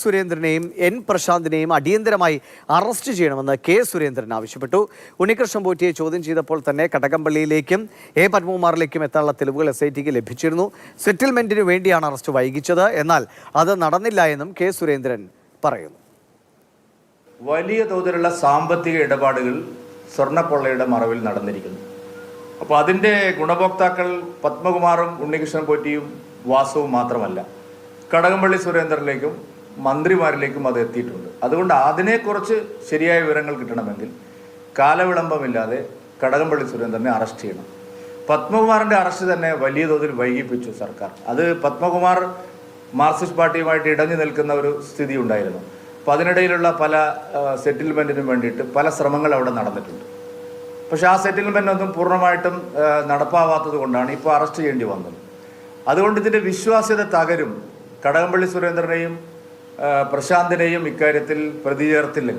സുരേന്ദ്രനെയും N പ്രശാന്തിനെയും അടിയന്തരമായി arrest ചെയ്യണമെന്ന് K Surendran ആവശ്യപ്പെട്ടു. ഉണ്ണികൃഷ്ണൻ പോറ്റിയെ ചോദ്യം ചെയ്തപ്പോൾ തന്നെ കടകംപള്ളിയിലേക്കും എ പത്മകുമാറിലേക്കും എത്താനുള്ള തെളിവുകൾ എസ് ലഭിച്ചിരുന്നു. സെറ്റിൽമെന്റിനു വേണ്ടിയാണ് അറസ്റ്റ് വൈകിച്ചത്. എന്നാൽ അത് നടന്നില്ല എന്നും കെ സുരേന്ദ്രൻ പറയുന്നു. വലിയ തോതിലുള്ള സാമ്പത്തിക ഇടപാടുകൾ സ്വർണക്കൊള്ളയുടെ മറവിൽ നടന്നിരിക്കുന്നു. അപ്പോൾ അതിന്റെ ഗുണഭോക്താക്കൾ പത്മകുമാറും ഉണ്ണികൃഷ്ണൻ പോറ്റിയും വാസവും മാത്രമല്ല. കടകംപള്ളി സുരേന്ദ്രനിലേക്കും മന്ത്രിമാരിലേക്കും അത് എത്തിയിട്ടുണ്ട്. അതുകൊണ്ട് അതിനെക്കുറിച്ച് ശരിയായ വിവരങ്ങൾ കിട്ടണമെങ്കിൽ കാലവിളംബമില്ലാതെ കടകംപള്ളി സുരേന്ദ്രനെ അറസ്റ്റ് ചെയ്യണം. പത്മകുമാറിന്റെ അറസ്റ്റ് തന്നെ വലിയ തോതിൽ വൈകിപ്പിച്ചു സർക്കാർ. അത് പത്മകുമാർ മാർക്സിസ്റ്റ് പാർട്ടിയുമായിട്ട് ഇടഞ്ഞു നിൽക്കുന്ന ഒരു സ്ഥിതി ഉണ്ടായിരുന്നു. അപ്പോൾ അതിനിടയിലുള്ള പല സെറ്റിൽമെന്റിനും വേണ്ടിയിട്ട് പല ശ്രമങ്ങൾ അവിടെ നടന്നിട്ടുണ്ട്. പക്ഷെ ആ സെറ്റിൽമെന്റ് ഒന്നും പൂർണമായിട്ടും നടപ്പാവാത്തത് കൊണ്ടാണ് ഇപ്പോൾ അറസ്റ്റ് ചെയ്യേണ്ടി വന്നത്. അതുകൊണ്ട് ഇതിന്റെ വിശ്വാസ്യത തകരും കടകംപള്ളി സുരേന്ദ്രനെയും പ്രശാന്തിനെയും ഇക്കാര്യത്തിൽ പ്രതി ചേർത്തില്ലെങ്കിൽ